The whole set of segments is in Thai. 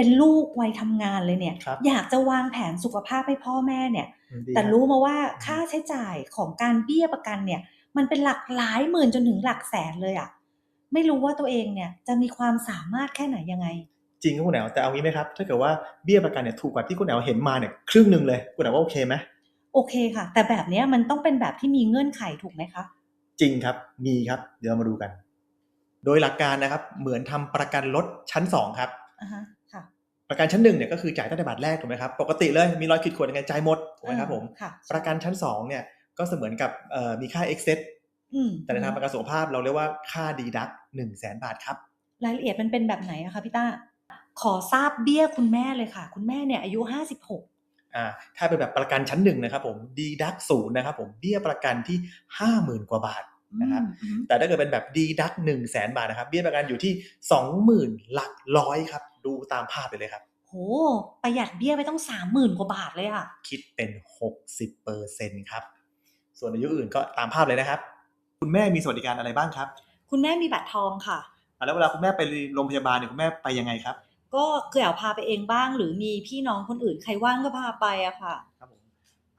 เป็นลูกวัยทำงานเลยเนี่ยครับอยากจะวางแผนสุขภาพให้พ่อแม่เนี่ยอืมดีแต่คบรู้มาว่าค่าใช้จ่ายของการเบี้ยประกันเนี่ย มันเป็นหลักหลายหมื่นจนถึงหลักแสนเลยอะไม่รู้ว่าตัวเองเนี่ยจะมีความสามารถแค่ไหนยังไง จริงครับคุณแหนวแต่เอางี้ไหมครับ ถ้าเกิดว่าเบี้ยประกันเนี่ยถูกกว่าที่คุณแหนวเห็นมาเนี่ยครึ่งหนึ่งเลยคุณแหนวว่าโอเคไหมโอเคค่ะ แต่แบบเนี้ยมันต้องเป็นแบบที่มีเงื่อนไขถูกไหมคะจริงครับมีครับเดี๋ยวมาดูกัน โดยหลักการนะครับ เหมือนทำประกันรถชั้น 2 ครับอ่าฮะค่ะ ประกันชั้นหนึ่งเนี่ยก็คือจ่ายตั้งแต่บาทแรกถูกไหมครับปกติเลยมีรอยขีดข่วนยังไงจ่ายหมดถูกไหมครับผมค่ะประกันชั้น2เนี่ยก็เสมือนกับเอ่อมีค่า excess อืมแต่ในทางประกันสุขภาพเราเรียกว่าค่าดีดักหนึ่งแสนบาทครับ รายละเอียดมันเป็นแบบไหนอะคะพี่ต้าขอทราบเบี้ยคุณแม่เลยค่ะ คุณแม่เนี่ยอายุห้าสิบหกอ่าถ้าเป็นแบบประกันชั้นหนึ่งนะครับผมดีดักศูนย์นะครับผมเบี้ยประกันที่ห้าหมื่นกว่าบาทนะครับแต่ถ้าเกิดเป็นแบบดีดักหนึ่งแสนบาทนะครับเบี้ยประกันอยู่ที่สองหมื่นหลักร้อยครับ ดูตามภาพไปเลยครับโหประหยัดเบี้ยไปต้องสามหมื่นกว่าบาทเลยอะคิดเป็นหกสิบเปอร์เซ็นครับ ส่วนอายุอื่นก็ตามภาพเลยนะครับ คุณแม่มีสวัสดิการอะไรบ้างครับ คุณแม่มีบัตรทองค่ะอะแล้วเวลาคุณแม่ไปโรงพยาบาลเนี่ยคุณแม่ไปยังไงครับ ก็เกี่ยวพาไปเองบ้าง หรือมีพี่น้องคนอื่นใครว่างก็พาไปอะค่ะครับผม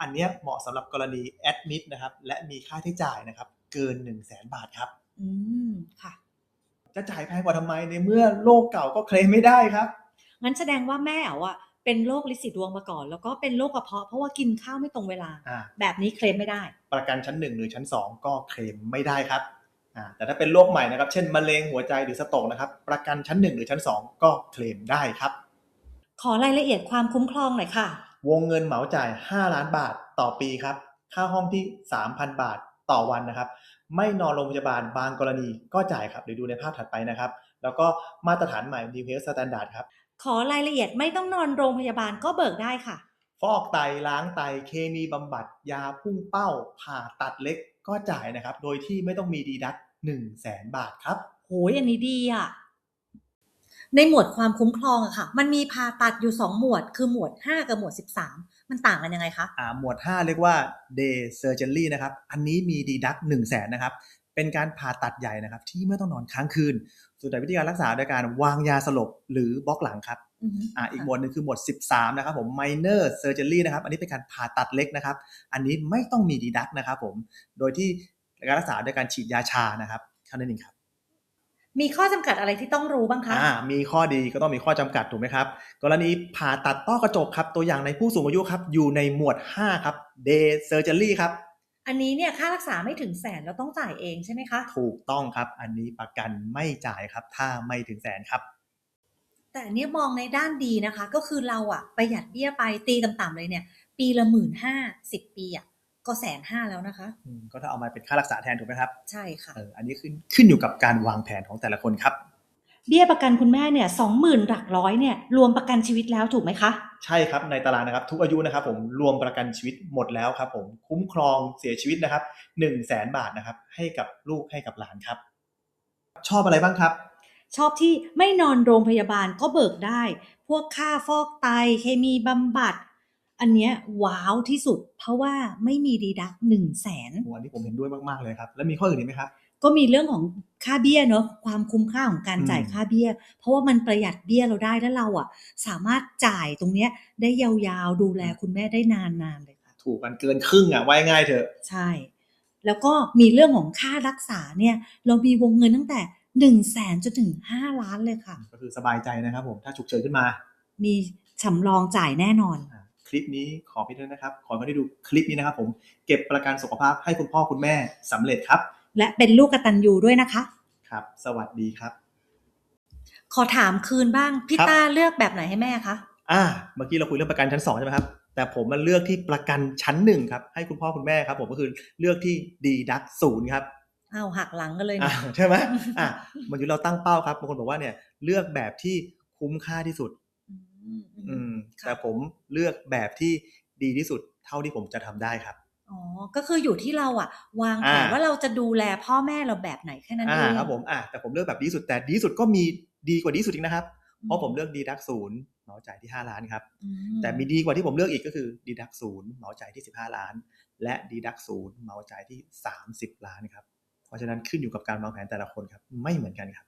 อันเนี้ยเหมาะสำหรับกรณีแอดมิดนะครับและมีค่าใช้จ่ายนะครับ เกิน1 0 0 0 0แสนบาทครับ อืมค่ะ จะจ่ายแพงกว่าทำไมในเมื่อโรคเก่าก็เคลมไม่ได้ครับ งั้นแสดงว่าแม่เอาอะเป็นโรคลินสีดวงมาก่อน แล้วก็เป็นโรคกระเพาะเพราะว่ากินข้าวไม่ตรงเวลาอ่าแบบนี้เคลมไม่ได้ ประกันชั้น1หรือชั้น2ก็เคลมไม่ได้ครับอ่าแต่ถ้าเป็นโรคใหม่นะครับ เช่นมะเร็งหัวใจหรือสโตรกนะครับ ประกันชั้น1หรือชั้น2ก็เคลมได้ครับ ขอรายละเอียดความคุ้มครองหน่อยค่ะ วงเงินเหมาจ่าย 5 ล้านบาทต่อปีครับ ค่าห้องที่ 3,000 บาท ต่อวันนะครับ ไม่นอนโรงพยาบาลบางกรณีก็จ่ายครับเดี๋ยวดูในภาพถัดไปนะครับ แล้วก็มาตรฐานใหม่ New Health Standard ครับ ขอรายละเอียดไม่ต้องนอนโรงพยาบาลก็เบิกได้ค่ะ ฟอกไตล้างไตเคมีบำบัด ยาพุ่งเป้า ผ่าตัดเล็กก็จ่ายนะครับ โดยที่ไม่ต้องมีดีดัก1 0 0 0 0แสนบาทครับโหยอันนี้ดีอะ ในหมวดความคุ้มครองอะค่ะ มันมีผ่าตัดอยู่สองหมวด คือหมวดห้ากับหมวดสิบสามมันต่างกันยังไงคะอ่าหมวด 5 เรียกว่า day surgery นะครับ อันนี้มีดีดัก1 0 0 0 0แสนนะครับ เป็นการผ่าตัดใหญ่นะครับ ที่ไม่ต้องนอนค้างคืน ส่วนแต่วิธีการรักษาโดยการวางยาสลบหรือบล็อกหลังครับอือฮึอ่าอีกหมวดหนึงคือหมวด 13 นะครับผม minor surgery นะครับ อันนี้เป็นการผ่าตัดเล็กนะครับ อันนี้ไม่ต้องมีดีดักนะครับผม โดยที่การรักษาโดยการฉีดยาชานะครับเท่านั้นเองครับ มีข้อจำกัดอะไรที่ต้องรู้บ้างคะอ่ามีข้อดีก็ต้องมีข้อจำกัดถูกไหมครับ กรณีผ่าตัดต้อกระจกครับ ตัวอย่างในผู้สูงอายุครับ อยู่ในหมวด 5 ครับ day surgery ครับ อันนี้เนี่ยค่ารักษาไม่ถึงแสนเราต้องจ่ายเองใช่ไหมคะ ถูกต้องครับ อันนี้ประกันไม่จ่ายครับ ถ้าไม่ถึงแสนครับ แต่อันเนี้ยมองในด้านดีนะคะ ก็คือเราอะประหยัดเบี้ยไปตีต่ำๆเลยเนี่ย ปีละหมื่นห้าสิบปีอะ ก็แสนห้าแล้วนะคะอืมก็ถ้าเอามาเป็นค่ารักษาแทนถูกไหมครับ ใช่ค่ะเอออันนี้ขึ้นขึ้นอยู่กับการวางแผนของแต่ละคนครับ เบี้ยประกันคุณแม่เนี่ยสองหมื่นหลักร้อยเนี่ยรวมประกันชีวิตแล้วถูกไหมคะ ใช่ครับในตารางนะครับ ทุกอายุนะครับผมรวมประกันชีวิตหมดแล้วครับ ผมคุ้มครองเสียชีวิตนะครับ1 0 0 0 0แสนบาทนะครับ ให้กับลูกให้กับหลานครับ ชอบอะไรบ้างครับ ชอบที่ไม่นอนโรงพยาบาลก็เบิกได้ พวกค่าฟอกไตเคมีบำบัด อันเนี้ยว้าวที่สุด เพราะว่าไม่มีดีดักหนึ่งแสนโอ้อันนี้ผมเห็นด้วยมากๆเลยครับ แล้วมีข้ออื่นอีกไหมครับก็มีเรื่องของค่าเบี้ยเนอะความคุ้มค่าของการอืมจ่ายค่าเบี้ย เพราะว่ามันประหยัดเบี้ยเราได้แล้วเราอะ สามารถจ่ายตรงเนี้ยได้ยาวๆดูแลคุณแม่ได้นานๆเลยค่ะ ถูกกันเกินครึ่งอะว่ายง่ายเถอะ ใช่ แล้วก็มีเรื่องของค่ารักษาเนี่ย เรามีวงเงินตั้งแต่หนึ่งแสนจนถึงห้าล้านเลยค่ะ ก็คือสบายใจนะครับผมถ้าฉุกเฉินขึ้นมา มีสำรองจ่ายแน่นอนอ่าค ลิปนี้ขอพี่ด้วยนะครับ ขอให้ได้ดูคลิปนี้นะครับ ผมเก็บประกันสุขภาพให้คุณพ่อคุณแม่สำเร็จครับ และเป็นลูกกตัญญูด้วยนะคะ ครับ สวัสดีครับ ขอถามคืนบ้างพี่ครับต้าเลือกแบบไหนให้แม่คะอ่า เมื่อกี้เราคุยเรื่องประกันชั้นสองใช่ไหมครับแต่ผมมันเลือกที่ประกันชั้นหนึ่งครับให้คุณพ่อคุณแม่ครับ ผมก็คือเลือกที่ดีดักศูนย์ครับอ้าวหักหลังกันเลยอ่าเนี่ยใช่ไหมอ่ามันอยู่เราตั้งเป้าครับบางคนบอกว่าเนี่ยเลือกแบบที่คุ้มค่าที่สุด อืมอืมค่ะแต่ผมเลือกแบบที่ดีที่สุดเท่าที่ผมจะทำได้ครับอ๋อก็คืออยู่ที่เราอะวางแผนอ่าว่าเราจะดูแลพ่อแม่เราแบบไหนแค่นั้นอ่าเองครับผมอ่าแต่ผมเลือกแบบดีที่สุดแต่ดีที่สุดก็มีดีกว่าดีที่สุดอีกนะครับ เพราะผมเลือกดีดักศูนย์เหมาจ่ายที่ 5 ล้านครับอืแต่มีดีกว่าที่ผมเลือกอีกก็คือดีดักศูนย์เหมาจ่ายที่ 15 ล้าน และดีดักศูนย์เหมาจ่ายที่ 30 ล้านครับ เพราะฉะนั้นขึ้นอยู่กับการวางแผนแต่ละคนครับ ไม่เหมือนกันครับ